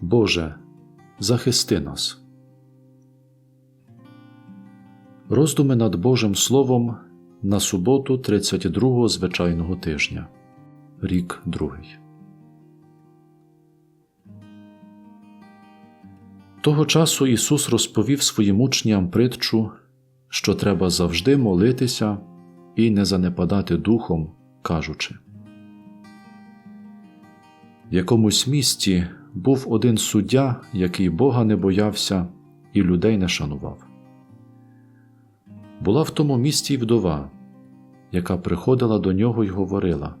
Боже, захисти нас. Роздуми над Божим Словом на суботу 32-го звичайного тижня, рік другий. Того часу Ісус розповів своїм учням притчу, що треба завжди молитися і не занепадати духом, кажучи. В якомусь місті був один суддя, який Бога не боявся і людей не шанував. Була в тому місті й вдова, яка приходила до нього й говорила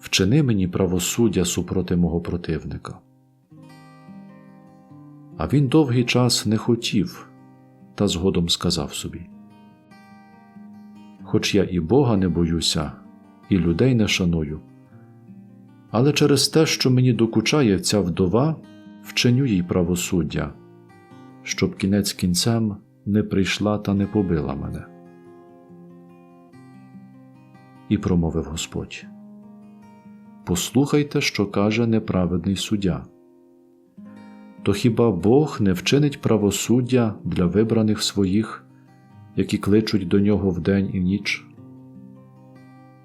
Вчини мені правосуддя супроти мого противника. А він довгий час не хотів, та згодом сказав собі Хоч я і Бога не боюся, і людей не шаную, але через те, що мені докучає ця вдова, вчиню їй правосуддя, щоб кінець кінцем не прийшла та не побила мене. І промовив Господь Послухайте, що каже неправедний суддя. То хіба Бог не вчинить правосуддя для вибраних своїх, які кличуть до нього вдень і ніч?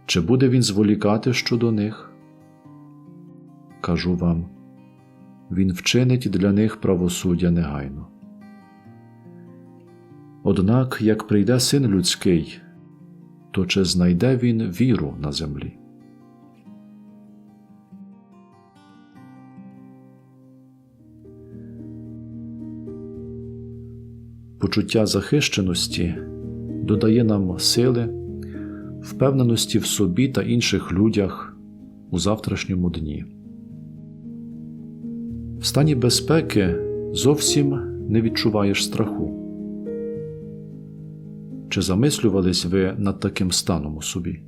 Чи буде він зволікати щодо них? Кажу вам, він вчинить для них правосуддя негайно. Однак, як прийде син людський, то чи знайде він віру на землі? Почуття захищеності додає нам сили, впевненості в собі та інших людях у завтрашньому дні. В стані безпеки зовсім не відчуваєш страху. Чи замислювались ви над таким станом у собі?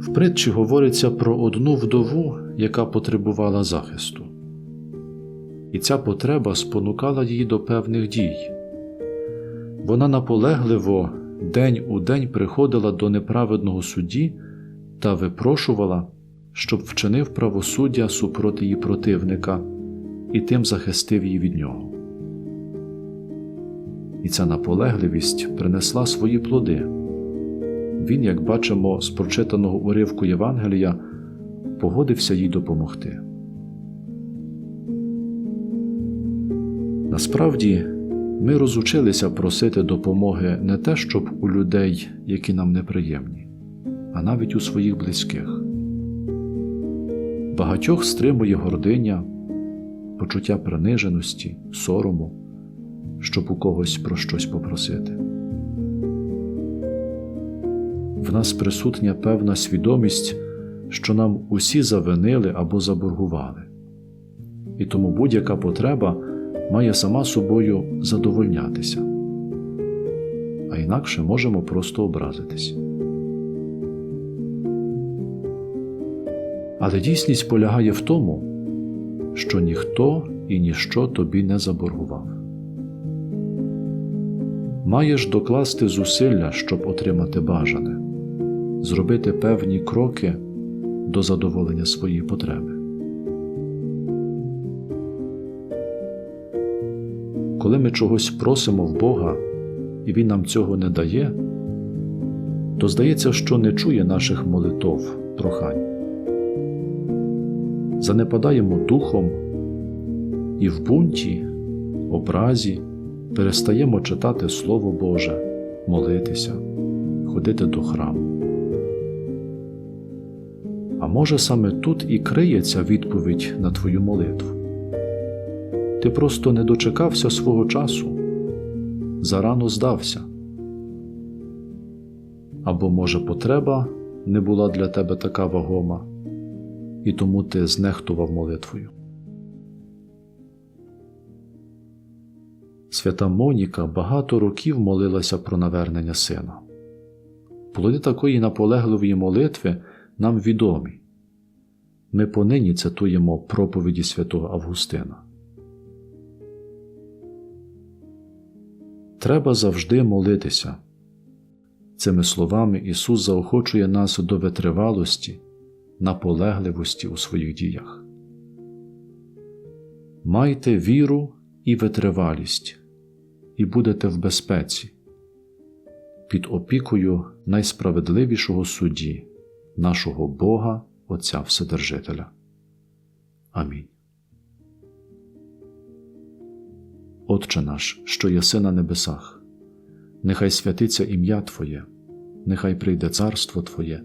В притчі говориться про одну вдову, яка потребувала захисту. І ця потреба спонукала її до певних дій. Вона наполегливо день у день приходила до неправедного судді та випрошувала, щоб вчинив правосуддя супроти її противника і тим захистив її від нього. І ця наполегливість принесла свої плоди. Він, як бачимо з прочитаного уривку Євангелія, погодився їй допомогти. Насправді, ми розучилися просити допомоги не те, щоб у людей, які нам неприємні, а навіть у своїх близьких. Багатьох стримує гординя, почуття приниженості, сорому, щоб у когось про щось попросити. В нас присутня певна свідомість, що нам усі завинили або заборгували, і тому будь-яка потреба має сама собою задовольнятися, а інакше можемо просто образитись. Але дійсність полягає в тому, що ніхто і ніщо тобі не заборгував. Маєш докласти зусилля, щоб отримати бажане, зробити певні кроки до задоволення своєї потреби. Коли ми чогось просимо в Бога, і Він нам цього не дає, то здається, що не чує наших молитов, прохань. Занепадаємо духом і в бунті, образі перестаємо читати Слово Боже, молитися, ходити до храму. А може саме тут і криється відповідь на твою молитву. Ти просто не дочекався свого часу, зарано здався. Або, може, потреба не була для тебе така вагома, і тому ти знехтував молитвою. Свята Моніка багато років молилася про навернення сина. Плоди такої наполегливої молитви нам відомі. Ми понині цитуємо проповіді святого Августина. Треба завжди молитися. Цими словами Ісус заохочує нас до витривалості, наполегливості у своїх діях. Майте віру і витривалість, і будете в безпеці під опікою найсправедливішого судді, нашого Бога, Отця Вседержителя. Амінь. Отче наш, що єси на небесах, нехай святиться ім'я Твоє, нехай прийде царство Твоє,